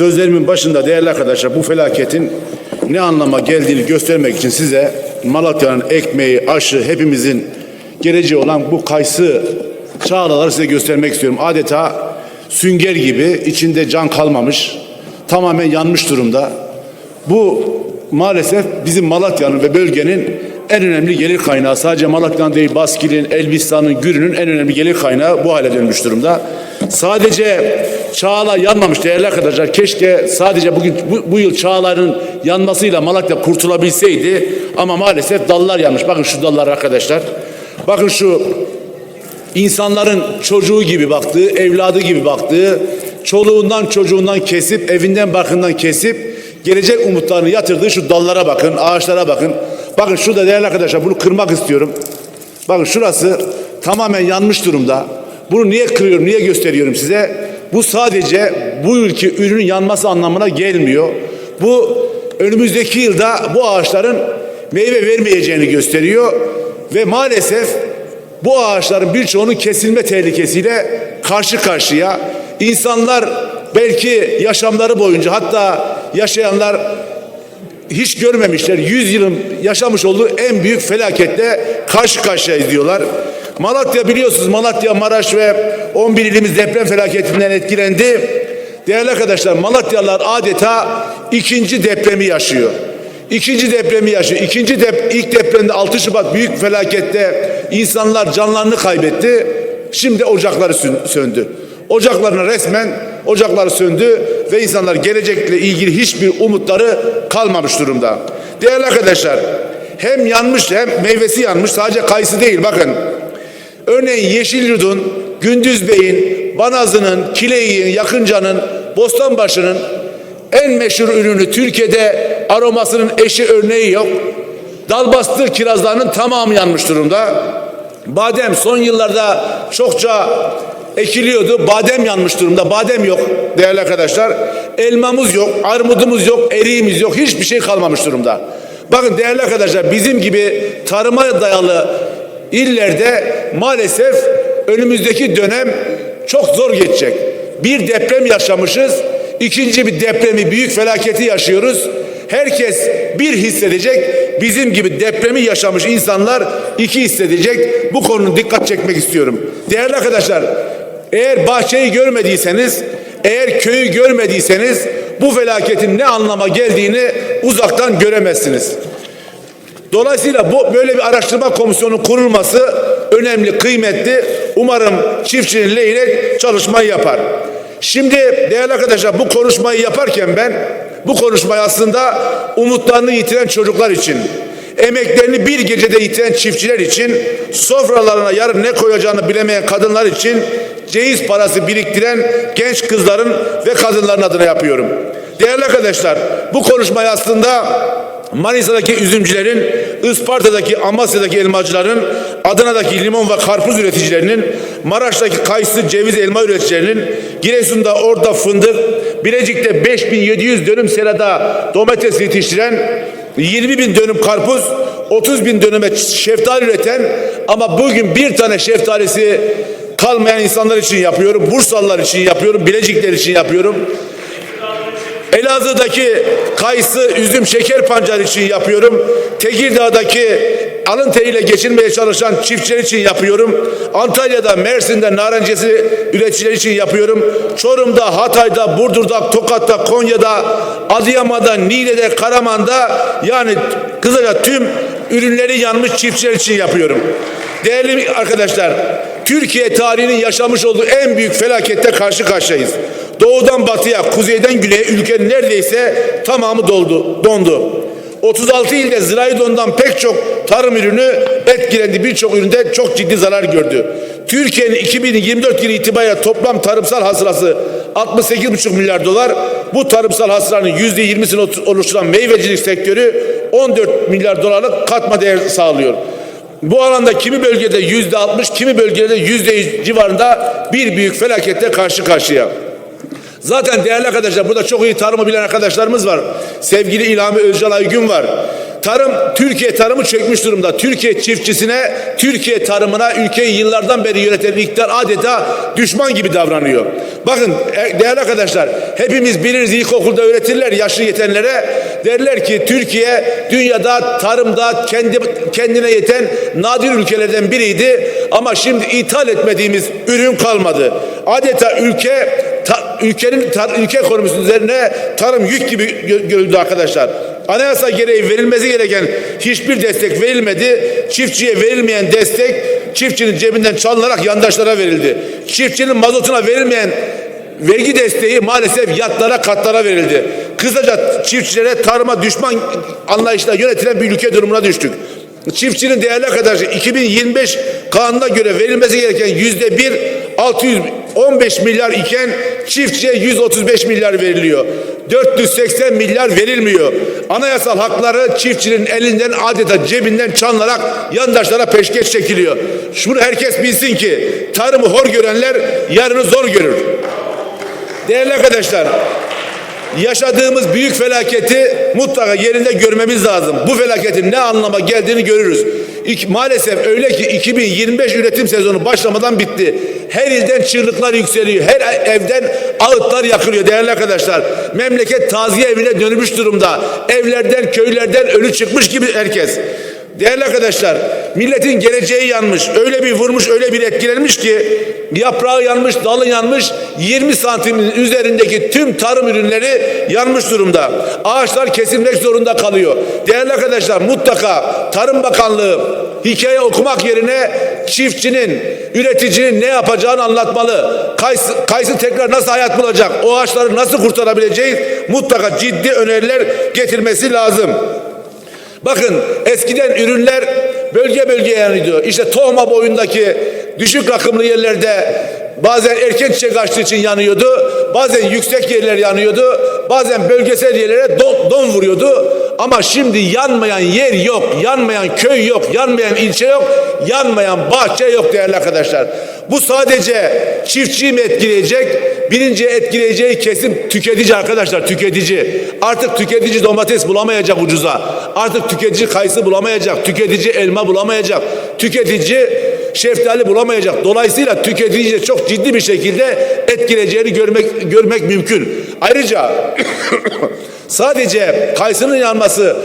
sözlerimin başında değerli arkadaşlar bu felaketin ne anlama geldiğini göstermek için size Malatya'nın ekmeği, aşı, hepimizin geleceği olan bu kayısı çağlaları size göstermek istiyorum. Adeta sünger gibi içinde can kalmamış, tamamen yanmış durumda. Bu maalesef bizim Malatya'nın ve bölgenin en önemli gelir kaynağı. Sadece Malatya'nın değil, Baskil'in, Elbistan'ın, Gürün'ün en önemli gelir kaynağı bu hale dönmüş durumda. Sadece Çağla yanmamış değerli arkadaşlar. Keşke sadece bugün bu, bu yıl Çağlar'ın yanmasıyla Malatya kurtulabilseydi. Ama maalesef dallar yanmış. Bakın şu dallar arkadaşlar. Bakın şu insanların çocuğu gibi baktığı, evladı gibi baktığı, çoluğundan çocuğundan kesip, evinden barkından kesip, gelecek umutlarını yatırdığı şu dallara bakın, ağaçlara bakın. Bakın şurada değerli arkadaşlar bunu kırmak istiyorum. Bakın şurası tamamen yanmış durumda. Bunu niye kırıyorum, niye gösteriyorum size? Bu sadece bu ülke ürünün yanması anlamına gelmiyor. Bu önümüzdeki yılda bu ağaçların meyve vermeyeceğini gösteriyor. Ve maalesef bu ağaçların birçoğunun kesilme tehlikesiyle karşı karşıya. İnsanlar belki yaşamları boyunca hatta yaşayanlar hiç görmemişler. 100 yılın yaşamış olduğu en büyük felaketle karşı karşıyayız diyorlar. Malatya biliyorsunuz Malatya, Maraş ve 11 ilimiz deprem felaketinden etkilendi. Değerli arkadaşlar Malatyalılar adeta ikinci depremi yaşıyor. İkinci depremi yaşıyor. İkinci dep ilk depremde 6 Şubat büyük felakette insanlar canlarını kaybetti. Şimdi ocakları söndü. Ocaklarına resmen ocakları söndü ve insanlar gelecekle ilgili hiçbir umutları kalmamış durumda. Değerli arkadaşlar hem yanmış hem meyvesi yanmış sadece kayısı değil bakın. Örneğin Yeşilyurt'un, Gündüz Bey'in, Banazı'nın, Kileğin, Yakınca'nın, Bostanbaşı'nın en meşhur ürünü Türkiye'de aromasının eşi örneği yok. Dalbastı kirazlarının tamamı yanmış durumda. Badem son yıllarda çokça ekiliyordu. Badem yanmış durumda. Badem yok değerli arkadaşlar. Elmamız yok, armudumuz yok, eriğimiz yok. Hiçbir şey kalmamış durumda. Bakın değerli arkadaşlar bizim gibi tarıma dayalı illerde maalesef önümüzdeki dönem çok zor geçecek. Bir deprem yaşamışız. ikinci bir depremi, büyük felaketi yaşıyoruz. Herkes bir hissedecek. Bizim gibi depremi yaşamış insanlar iki hissedecek. Bu konunun dikkat çekmek istiyorum. Değerli arkadaşlar, eğer bahçeyi görmediyseniz, eğer köyü görmediyseniz bu felaketin ne anlama geldiğini uzaktan göremezsiniz. Dolayısıyla bu böyle bir araştırma komisyonu kurulması önemli, kıymetli. Umarım çiftçinin lehine çalışmayı yapar. Şimdi değerli arkadaşlar bu konuşmayı yaparken ben bu konuşmayı aslında umutlarını yitiren çocuklar için, emeklerini bir gecede yitiren çiftçiler için, sofralarına yarın ne koyacağını bilemeyen kadınlar için, ceyiz parası biriktiren genç kızların ve kadınların adına yapıyorum. Değerli arkadaşlar bu konuşmayı aslında Manisa'daki üzümcülerin, Isparta'daki Amasya'daki elmacıların, Adana'daki limon ve karpuz üreticilerinin, Maraş'taki kayısı, ceviz, elma üreticilerinin, Giresun'da orada fındık, Bilecik'te 5700 dönüm serada domates yetiştiren, 20 bin dönüm karpuz, 30 bin dönüme şeftali üreten ama bugün bir tane şeftalisi kalmayan insanlar için yapıyorum, Bursalılar için yapıyorum, Bilecikler için yapıyorum. Elazığ'daki kayısı, üzüm, şeker pancarı için yapıyorum. Tekirdağ'daki alın teriyle geçinmeye çalışan çiftçiler için yapıyorum. Antalya'da, Mersin'de narencesi üreticiler için yapıyorum. Çorum'da, Hatay'da, Burdur'da, Tokat'ta, Konya'da, Adıyaman'da, Niğde'de, Karaman'da yani kısaca tüm ürünleri yanmış çiftçiler için yapıyorum. Değerli arkadaşlar, Türkiye tarihinin yaşamış olduğu en büyük felakette karşı karşıyayız. Doğudan batıya, kuzeyden güneye ülkenin neredeyse tamamı doldu, dondu. 36 ilde zirai dondan pek çok tarım ürünü etkilendi. Birçok üründe çok ciddi zarar gördü. Türkiye'nin 2024 yılı itibariyle toplam tarımsal hasılası 68,5 milyar dolar. Bu tarımsal hasılanın %20'sini oluşturan meyvecilik sektörü 14 milyar dolarlık katma değer sağlıyor. Bu alanda kimi bölgede yüzde 60, kimi bölgede yüzde yüz civarında bir büyük felakette karşı karşıya. Zaten değerli arkadaşlar burada çok iyi tarımı bilen arkadaşlarımız var. Sevgili İlhami Özcan Aygün var. Tarım, Türkiye tarımı çökmüş durumda. Türkiye çiftçisine, Türkiye tarımına ülkeyi yıllardan beri yöneten iktidar adeta düşman gibi davranıyor. Bakın e, değerli arkadaşlar, hepimiz biliriz ilkokulda öğretirler yaşlı yetenlere. Derler ki Türkiye dünyada tarımda kendi kendine yeten nadir ülkelerden biriydi. Ama şimdi ithal etmediğimiz ürün kalmadı. Adeta ülke ta- ülkenin tar- ülke ekonomisi üzerine tarım yük gibi gö- görüldü arkadaşlar. Anayasa gereği verilmesi gereken hiçbir destek verilmedi. Çiftçiye verilmeyen destek çiftçinin cebinden çalınarak yandaşlara verildi. Çiftçinin mazotuna verilmeyen vergi desteği maalesef yatlara katlara verildi. Kısaca çiftçilere tarıma düşman anlayışla yönetilen bir ülke durumuna düştük. Çiftçinin değerli arkadaşı 2025 kanuna göre verilmesi gereken yüzde bir 615 milyar iken çiftçiye 135 milyar veriliyor. 480 milyar verilmiyor. Anayasal hakları çiftçinin elinden adeta cebinden çalınarak yandaşlara peşkeş çekiliyor. Şunu herkes bilsin ki tarımı hor görenler yarını zor görür. Değerli arkadaşlar, yaşadığımız büyük felaketi mutlaka yerinde görmemiz lazım. Bu felaketin ne anlama geldiğini görürüz. Maalesef öyle ki 2025 üretim sezonu başlamadan bitti. Her ilden çığlıklar yükseliyor. Her evden ağıtlar yakılıyor değerli arkadaşlar. Memleket taziye evine dönmüş durumda. Evlerden, köylerden ölü çıkmış gibi herkes. Değerli arkadaşlar, milletin geleceği yanmış. Öyle bir vurmuş, öyle bir etkilenmiş ki yaprağı yanmış, dalı yanmış. 20 santimin üzerindeki tüm tarım ürünleri yanmış durumda. Ağaçlar kesilmek zorunda kalıyor. Değerli arkadaşlar, mutlaka Tarım Bakanlığı hikaye okumak yerine çiftçinin, üreticinin ne yapacağını anlatmalı. Kayısı, kayısı tekrar nasıl hayat bulacak? O ağaçları nasıl kurtarabileceğiz? Mutlaka ciddi öneriler getirmesi lazım. Bakın eskiden ürünler bölge bölge yanıyordu. İşte tohuma boyundaki düşük rakımlı yerlerde bazen erken çiçek açtığı için yanıyordu. Bazen yüksek yerler yanıyordu. Bazen bölgesel yerlere don, don vuruyordu. Ama şimdi yanmayan yer yok, yanmayan köy yok, yanmayan ilçe yok, yanmayan bahçe yok değerli arkadaşlar. Bu sadece çiftçiyi mi etkileyecek? Birinci etkileyeceği kesim tüketici arkadaşlar, tüketici. Artık tüketici domates bulamayacak ucuza. Artık tüketici kayısı bulamayacak, tüketici elma bulamayacak, tüketici şeftali bulamayacak. Dolayısıyla tüketiciyi de çok ciddi bir şekilde etkileyeceğini görmek görmek mümkün. Ayrıca sadece kayısının yanması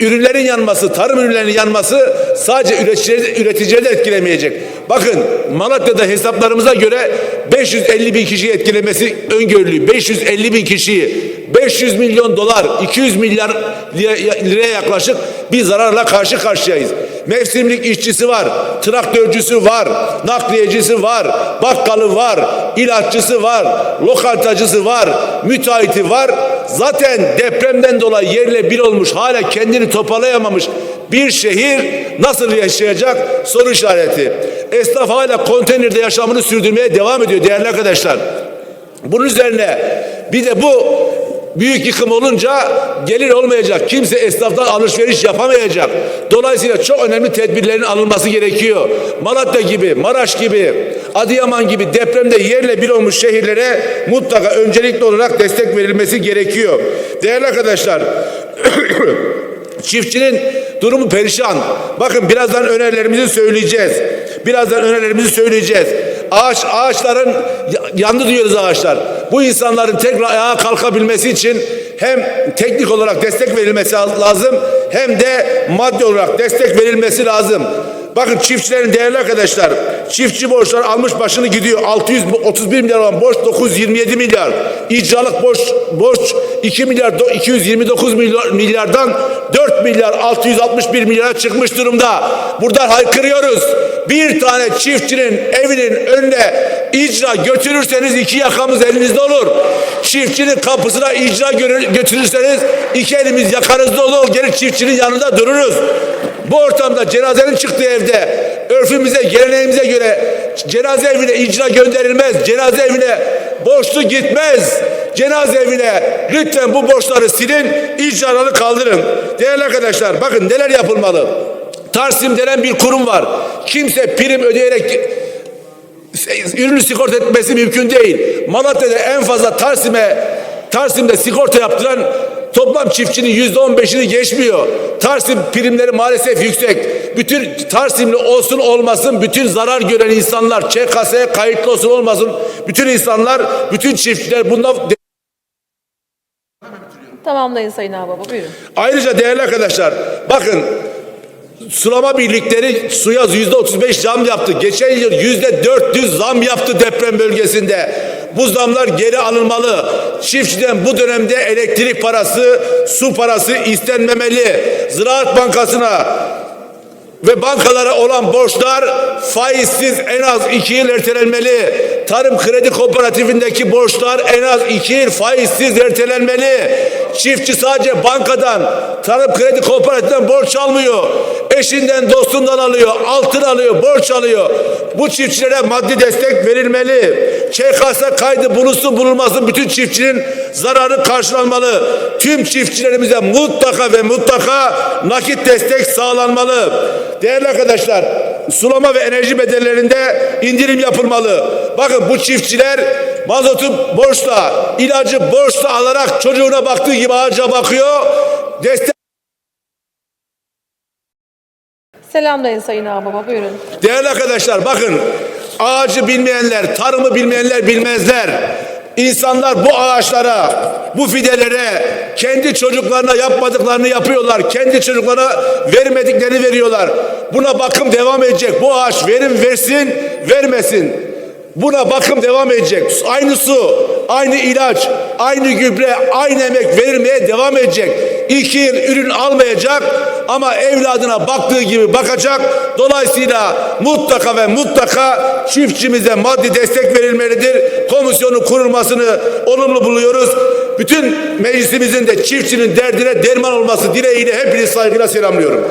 ürünlerin yanması, tarım ürünlerinin yanması sadece üreticileri, üreticileri de etkilemeyecek. Bakın Malatya'da hesaplarımıza göre 550 bin kişiyi etkilemesi öngörülüyor. 550 bin kişiyi 500 milyon dolar, 200 milyar lira- liraya yaklaşık bir zararla karşı karşıyayız. Mevsimlik işçisi var, traktörcüsü var, nakliyecisi var, bakkalı var, ilaççısı var, lokantacısı var, müteahhiti var. Zaten depremden dolayı yerle bir olmuş, hala kendini toparlayamamış bir şehir nasıl yaşayacak soru işareti. Esnaf hala konteynerde yaşamını sürdürmeye devam ediyor değerli arkadaşlar. Bunun üzerine bir de bu büyük yıkım olunca gelir olmayacak. Kimse esnaftan alışveriş yapamayacak. Dolayısıyla çok önemli tedbirlerin alınması gerekiyor. Malatya gibi, Maraş gibi, Adıyaman gibi depremde yerle bir olmuş şehirlere mutlaka öncelikli olarak destek verilmesi gerekiyor. Değerli arkadaşlar, Çiftçinin durumu perişan. Bakın birazdan önerilerimizi söyleyeceğiz. Birazdan önerilerimizi söyleyeceğiz. Ağaç ağaçların yandı diyoruz ağaçlar. Bu insanların tekrar ayağa kalkabilmesi için hem teknik olarak destek verilmesi lazım hem de maddi olarak destek verilmesi lazım. Bakın çiftçilerin değerli arkadaşlar çiftçi borçlar almış başını gidiyor. 631 milyar olan borç 927 milyar. İcralık borç borç 2 milyar do- 229 milyar, milyardan 4 milyar 661 milyara çıkmış durumda. Buradan haykırıyoruz. Bir tane çiftçinin evinin önüne icra götürürseniz iki yakamız elinizde olur. Çiftçinin kapısına icra götürürseniz iki elimiz yakanızda olur. Geri çiftçinin yanında dururuz. Bu ortamda cenazenin çıktığı evde örfümüze, geleneğimize göre cenaze evine icra gönderilmez. Cenaze evine borçlu gitmez. Cenaze evine lütfen bu borçları silin, icraları kaldırın. Değerli arkadaşlar bakın neler yapılmalı. Tarsim denen bir kurum var. Kimse prim ödeyerek ürünü sigorta etmesi mümkün değil. Malatya'da en fazla Tarsim'e Tarsim'de sigorta yaptıran Toplam çiftçinin yüzde on beşini geçmiyor. Tarsim primleri maalesef yüksek. Bütün Tarsimli olsun olmasın bütün zarar gören insanlar ÇKS'ye kayıtlı olsun olmasın bütün insanlar bütün çiftçiler bundan Tamamlayın Sayın Ağbaba buyurun. Ayrıca değerli arkadaşlar bakın sulama birlikleri suya yüzde 35 zam yaptı. Geçen yıl yüzde 400 zam yaptı deprem bölgesinde. Bu zamlar geri alınmalı. Çiftçiden bu dönemde elektrik parası, su parası istenmemeli. Ziraat Bankası'na ve bankalara olan borçlar faizsiz en az iki yıl ertelenmeli. Tarım kredi kooperatifindeki borçlar en az iki yıl faizsiz ertelenmeli. Çiftçi sadece bankadan, tarım kredi kooperatifinden borç almıyor. Eşinden, dostundan alıyor, altın alıyor, borç alıyor. Bu çiftçilere maddi destek verilmeli. ÇKS kaydı bulunsun bulunmasın bütün çiftçinin zararı karşılanmalı. Tüm çiftçilerimize mutlaka ve mutlaka nakit destek sağlanmalı. Değerli arkadaşlar, sulama ve enerji bedellerinde indirim yapılmalı. Bakın bu çiftçiler mazotu borçla, ilacı borçla alarak çocuğuna baktığı gibi ağaca bakıyor. Destek Selamlayın Sayın Ağbaba buyurun. Değerli arkadaşlar bakın ağacı bilmeyenler, tarımı bilmeyenler bilmezler. İnsanlar bu ağaçlara, bu fidelere kendi çocuklarına yapmadıklarını yapıyorlar. Kendi çocuklarına vermediklerini veriyorlar. Buna bakım devam edecek. Bu ağaç verim versin, vermesin. Buna bakım devam edecek. Aynı su, aynı ilaç, aynı gübre, aynı emek verilmeye devam edecek. İki yıl ürün almayacak ama evladına baktığı gibi bakacak. Dolayısıyla mutlaka ve mutlaka çiftçimize maddi destek verilmelidir. Komisyonun kurulmasını olumlu buluyoruz. Bütün meclisimizin de çiftçinin derdine derman olması dileğiyle hepinizi saygıyla selamlıyorum.